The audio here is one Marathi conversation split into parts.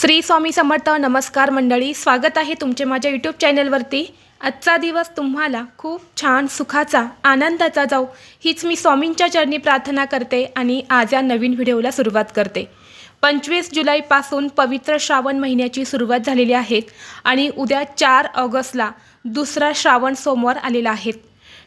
श्री स्वामी समर्थ नमस्कार मंडळी स्वागत आहे तुमचे माझ्या यूट्यूब चॅनलवरती आजचा दिवस तुम्हाला खूप छान सुखाचा आनंदाचा जाऊ हीच मी स्वामींच्या चरणी प्रार्थना करते आणि आज या नवीन व्हिडिओला सुरुवात करते. पंचवीस जुलैपासून पवित्र श्रावण महिन्याची सुरुवात झालेली आहे आणि उद्या चार ऑगस्टला दुसरा श्रावण सोमवार आलेला आहे.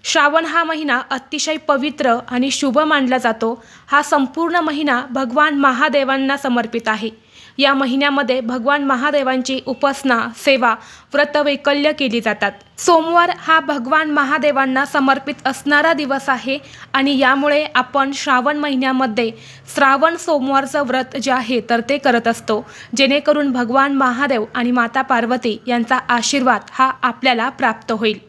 श्रावण हा महिना अतिशय पवित्र आणि शुभ मानला जातो. हा संपूर्ण महिना भगवान महादेवांना समर्पित आहे. या महिन्यामध्ये भगवान महादेवांची उपासना सेवा व्रतवैकल्य केली जातात. सोमवार हा भगवान महादेवांना समर्पित असणारा दिवस आहे आणि यामुळे आपण श्रावण महिन्यामध्ये श्रावण सोमवारचं व्रत जे आहे तर ते करत असतो. जेणेकरून भगवान महादेव आणि माता पार्वती यांचा आशीर्वाद हा आपल्याला प्राप्त होईल.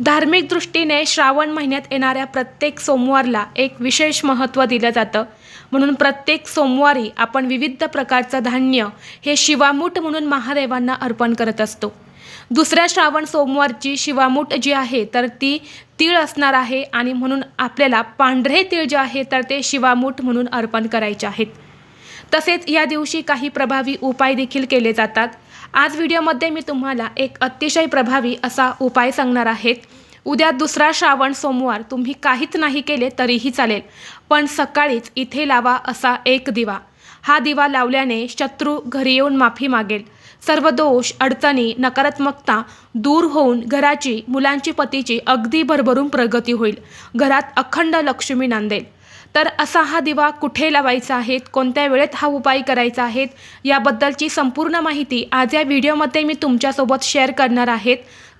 धार्मिक दृष्टीने श्रावण महिन्यात येणाऱ्या प्रत्येक सोमवारला एक विशेष महत्त्व दिलं जातं. म्हणून प्रत्येक सोमवारी आपण विविध प्रकारचं धान्य हे शिवामूठ म्हणून महादेवांना अर्पण करत असतो. दुसऱ्या श्रावण सोमवारची शिवामूठ जी आहे तर ती तीळ असणार आहे आणि म्हणून आपल्याला पांढरे तीळ जे आहे तर ते शिवामूठ म्हणून अर्पण करायचे आहेत. तसेच या दिवशी काही प्रभावी उपाय देखील केले जातात. आज व्हिडिओमध्ये मी तुम्हाला एक अतिशय प्रभावी असा उपाय सांगणार आहेत उद्या दुसरा श्रावण सोमवार. तुम्ही काहीच नाही केले तरीही चालेल. पण सकाळीच इथे लावा असा एक दिवा. हा दिवा लावल्याने शत्रू घरी येऊन माफी मागेल. सर्व दोष अडचणी नकारात्मकता दूर होऊन घराची मुलांची पतीची अगदी भरभरून प्रगती होईल. घरात अखंड लक्ष्मी नांदेल. तर असा हा दिवा कुठे लावायचा आहे? कोणत्या वेळेत हा उपाय करायचा आहे? याबद्दलची संपूर्ण माहिती आज या व्हिडिओमध्ये मी तुमच्यासोबत शेअर करणार आहेत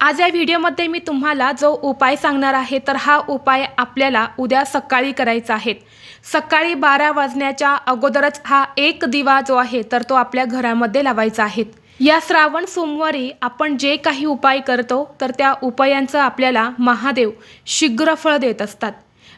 आज या व्हिडिओमध्ये मी तुम्हाला जो उपाय सांगणार आहे तर हा उपाय आपल्याला उद्या सकाळी करायचा आहे. सकाळी बारा वाजण्याच्या अगोदरच हा एक दिवा जो आहे तर तो आपल्या घरामध्ये लावायचा आहे. या श्रावण सोमवारी आपण जे काही उपाय करतो तर त्या उपायांचं आपल्याला महादेव शीघ्र फळ देत असतात.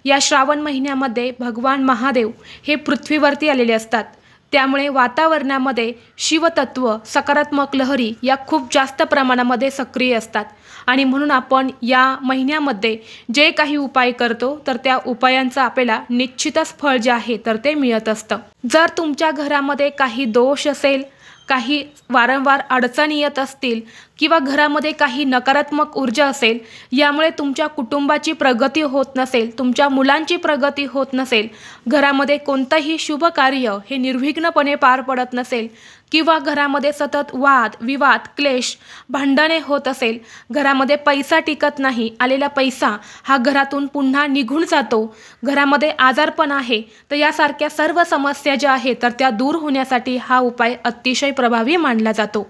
या श्रावण महिन्यामध्ये भगवान महादेव हे पृथ्वीवरती आलेले असतात. त्यामुळे वातावरणामध्ये शिवतत्व सकारात्मक लहरी या खूप जास्त प्रमाणामध्ये सक्रिय असतात. आणि म्हणून आपण या महिन्यामध्ये जे काही उपाय करतो तर त्या उपायांचं आपल्याला निश्चितच फळ जे आहे तर ते मिळत असतं. जर तुमच्या घरामध्ये काही दोष असेल काही वारंवार अडचणी येत असतील किंवा घरामध्ये काही नकारात्मक ऊर्जा असेल यामुळे तुमच्या कुटुंबाची प्रगती होत नसेल तुमच्या मुलांची प्रगती होत नसेल घरामध्ये कोणतंही शुभ कार्य हे निर्विघ्नपणे पार पडत नसेल किंवा घरामध्ये सतत वाद विवाद क्लेश भांडणे होत असेल घरामध्ये पैसा टिकत नाही आलेला पैसा हा घरातून पुन्हा निघून जातो. घरामध्ये आजारपण आहे तर यासारख्या सर्व समस्या ज्या आहेत तर त्या दूर होण्यासाठी हा उपाय अतिशय प्रभावी मानला जातो.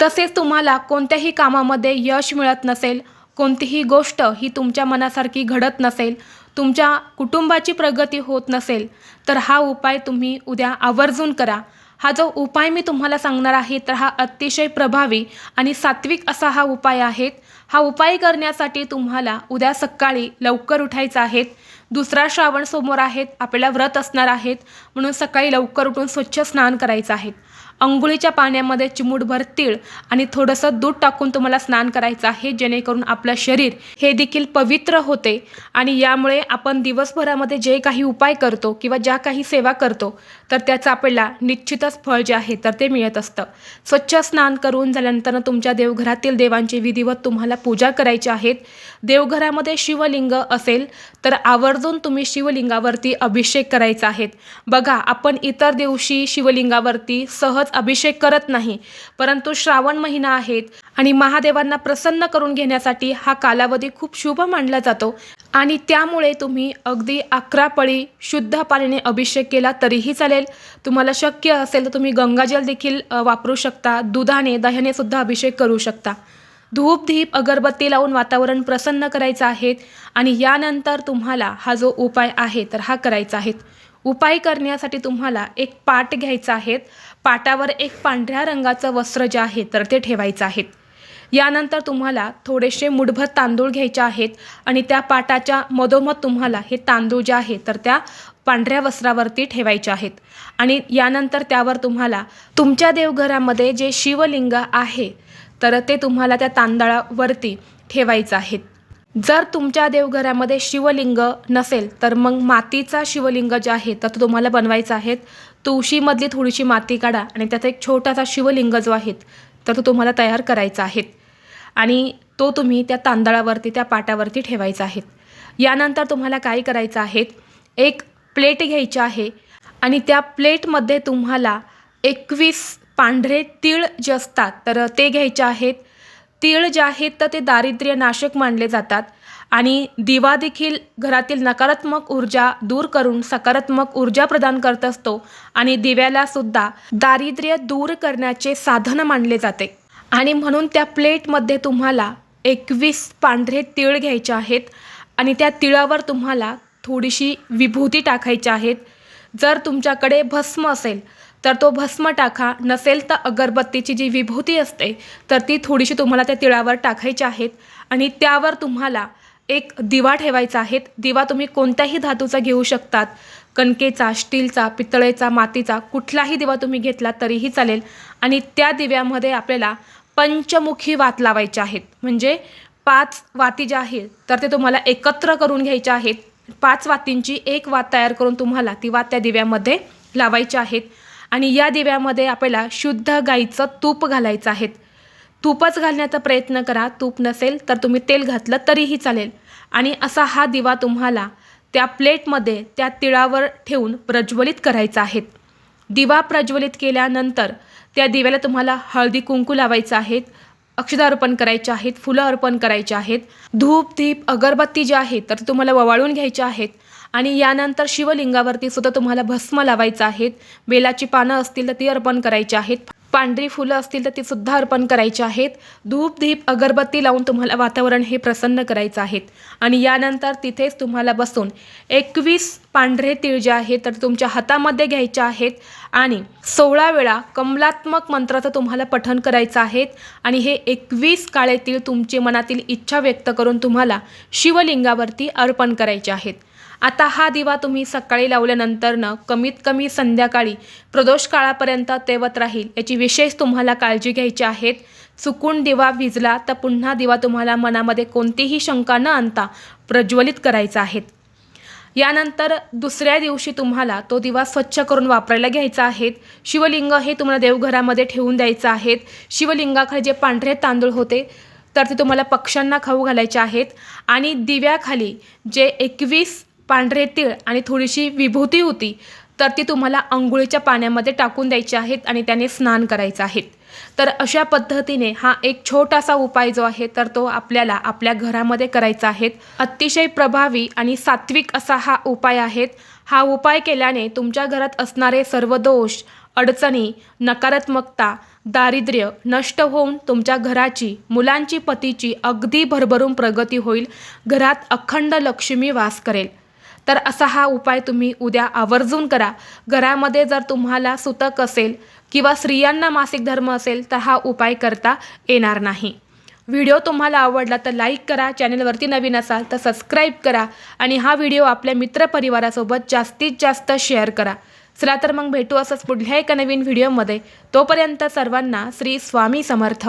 तसेच तुम्हाला कोणत्याही कामामध्ये यश मिळत नसेल कोणतीही गोष्ट ही तुमच्या मनासारखी घडत नसेल तुमच्या कुटुंबाची प्रगती होत नसेल तर हा उपाय तुम्ही उद्या आवर्जून करा. हा जो उपाय मी तुम्हाला सांगणार आहे तर हा अतिशय प्रभावी आणि सात्विक असा हा उपाय आहे हा उपाय करण्यासाठी तुम्हाला उद्या सकाळी लवकर उठायचं आहे दुसरा श्रावण समोर आहेत आपल्याला व्रत असणार आहेत. म्हणून सकाळी लवकर उठून स्वच्छ स्नान करायचं आहे अंघोळीच्या पाण्यामध्ये चिमूटभर तीळ आणि थोडंसं दूध टाकून तुम्हाला स्नान करायचं आहे जेणेकरून आपलं शरीर हे देखील पवित्र होते. आणि यामुळे आपण दिवसभरामध्ये जे काही उपाय करतो किंवा ज्या काही सेवा करतो तर त्याचं आपल्याला निश्चितच फळ जे आहे तर ते मिळत असतं. स्वच्छ स्नान करून झाल्यानंतर तुमच्या देवघरातील देवांची विधिवत तुम्हाला पूजा करायची आहेत. देवघरामध्ये शिवलिंग असेल तर आवर्जून तुम्ही शिवलिंगावरती अभिषेक करायचा आहेत बघा आपण इतर दिवशी शिवलिंगावरती सहज अभिषेक करत नाही. परंतु श्रावण महिना आहेत आणि महादेवांना प्रसन्न करून घेण्यासाठी हा कालावधी खूप शुभ मानला जातो. आणि त्यामुळे तुम्ही अगदी अकरा पळी शुद्ध पाण्याने अभिषेक केला तरीही चालेल. तुम्हाला शक्य असेल तर तुम्ही गंगाजल देखील वापरू शकता. दुधाने दह्याने सुद्धा अभिषेक करू शकता. धूप धीप अगरबत्ती लावून वातावरण प्रसन्न करायचं आहे आणि यानंतर तुम्हाला हा जो उपाय आहे तर हा करायचा आहे. उपाय करण्यासाठी तुम्हाला एक पाट घ्यायचा आहे. पाटावर एक पांढऱ्या रंगाचं वस्त्र जे आहे तर ते ठेवायचं आहे. यानंतर तुम्हाला थोडेसे मुठभर तांदूळ घ्यायचे आहेत आणि त्या पाटाच्या मधोमध तुम्हाला हे तांदूळ जे आहे तर त्या पांढऱ्या वस्त्रावरती ठेवायच्या आहेत. आणि यानंतर त्यावर तुम्हाला तुमच्या देवघरामध्ये जे शिवलिंग आहे तर ते तुम्हाला त्या तांदळावरती ठेवायचं आहेत. जर तुमच्या देवघरामध्ये शिवलिंग नसेल तर मग मातीचा शिवलिंग जे आहे तर तो तुम्हाला बनवायचा आहे. तुळशीमधली थोडीशी माती काढा आणि त्याचा एक छोटासा शिवलिंग जो आहे तर तो तुम्हाला तयार करायचा आहे. आणि तो तुम्ही त्या तांदळावरती त्या पाटावरती ठेवायचा आहे. यानंतर तुम्हाला काय करायचं आहे एक प्लेट घ्यायची आहे आणि त्या प्लेटमध्ये तुम्हाला एकवीस पांढरे तीळ जे असतात तर ते घ्यायचे आहेत. तीळ जे आहेत तर ते दारिद्र्य नाशक मानले जातात. आणि दिवा देखील घरातील नकारात्मक ऊर्जा दूर करून सकारात्मक ऊर्जा प्रदान करत असतो आणि दिव्याला सुद्धा दारिद्र्य दूर करण्याचे साधन मानले जाते. आणि म्हणून त्या प्लेटमध्ये तुम्हाला एकवीस पांढरे तीळ घ्यायचे आहेत आणि त्या तिळावर तुम्हाला थोडीशी विभूती टाकायची आहेत. जर तुमच्याकडे भस्म असेल तर तो भस्म टाका नसेल तर अगरबत्तीची जी विभूती असते तर ती थोडीशी तुम्हाला त्या तिळावर टाकायची आहेत आणि त्यावर तुम्हाला एक दिवा ठेवायचा आहे. दिवा तुम्ही कोणत्याही धातूचा घेऊ शकतात. कणकेचा स्टीलचा पितळेचा मातीचा कुठलाही दिवा तुम्ही घेतला तरीही चालेल. आणि त्या दिव्यामध्ये आपल्याला पंचमुखी वात लावायच्या आहेत. म्हणजे पाच वाती ज्या आहेत तर ते तुम्हाला एकत्र करून घ्यायच्या आहेत. पाच वातींची एक वात तयार करून तुम्हाला ती वात त्या दिव्यामध्ये लावायच्या आहेत. आणि या दिव्यामध्ये आपल्याला शुद्ध गाईचं तूप घालायचं आहे. तूपच घालण्याचा प्रयत्न करा. तूप नसेल तर तुम्ही तेल घातलं तरीही चालेल. आणि असा हा दिवा तुम्हाला त्या प्लेटमध्ये त्या तिळावर ठेवून प्रज्वलित करायचा आहे. दिवा प्रज्वलित केल्यानंतर त्या दिव्याला तुम्हाला हळदी कुंकू लावायचं आहेत अक्षदा अर्पण करायचे आहेत फुलं अर्पण करायचे आहेत धूप दीप अगरबत्ती जी आहे तर तुम्हाला ववाळून घ्यायच्या आहेत. आणि यानंतर शिवलिंगावरती सुद्धा तुम्हाला भस्म लावायचं आहेत. बेलाची पानं असतील तर ती अर्पण करायची आहेत. पांढरी फुलं असतील तर ती सुद्धा अर्पण करायची आहेत. धूप दीप अगरबत्ती लावून तुम्हाला वातावरण हे प्रसन्न करायचं आहे आणि यानंतर तिथेच तुम्हाला बसून एकवीस पांढरे तीळ जे आहेत तर तुमच्या हातामध्ये घ्यायचे आहेत. आणि सोळा वेळा कमलात्मक मंत्राचं तुम्हाला पठण करायचं आहे आणि हे एकवीस काळे तीळ तुमची मनातील इच्छा व्यक्त करून तुम्हाला शिवलिंगावरती अर्पण करायचे आहेत. आता हा दिवा तुम्ही सकाळी लावल्यानंतरनं कमीत कमी संध्याकाळी प्रदोष काळापर्यंत तेवत राहील. याची विशेष तुम्हाला काळजी घ्यायची आहेत. चुकून दिवा विजला तर पुन्हा दिवा तुम्हाला मनामध्ये कोणतीही शंका न आणता प्रज्वलित करायचा आहे. यानंतर दुसऱ्या दिवशी तुम्हाला तो दिवा स्वच्छ करून वापरायला घ्यायचा आहे. शिवलिंग हे तुम्हाला देवघरामध्ये ठेवून द्यायचं आहेत शिवलिंगाखाली जे पांढरे तांदूळ होते तर ते तुम्हाला पक्ष्यांना खाऊ घालायचे आहेत. आणि दिव्याखाली जे एकवीस पांढरे तीळ आणि थोडीशी विभूती होती तर ती तुम्हाला अंघोळीच्या पाण्यामध्ये टाकून द्यायची आहेत आणि त्याने स्नान करायचं आहे. तर अशा पद्धतीने हा एक छोटासा उपाय जो आहे तर तो आपल्याला आपल्या घरामध्ये करायचा आहे. अतिशय प्रभावी आणि सात्विक असा हा उपाय आहे. हा उपाय केल्याने तुमच्या घरात असणारे सर्व दोष अडचणी नकारात्मकता दारिद्र्य नष्ट होऊन तुमच्या घराची मुलांची पतीची अगदी भरभरून प्रगती होईल. घरात अखंड लक्ष्मी वास करेल. तर असा हा उपाय तुम्ही उद्या आवर्जून करा. घरामध्ये जर तुम्हाला सुतक असेल किंवा स्त्रियांना मासिक धर्म असेल तर हा उपाय करता येणार नाही. व्हिडिओ तुम्हाला आवडला तर लाईक करा चॅनलवरती नवीन असाल तर सबस्क्राईब करा आणि हा व्हिडिओ आपल्या मित्रपरिवारासोबत जास्तीत जास्त शेअर करा. चला तर मग भेटू असंच पुढल्या एका नवीन व्हिडिओमध्ये. तोपर्यंत सर्वांना श्री स्वामी समर्थ.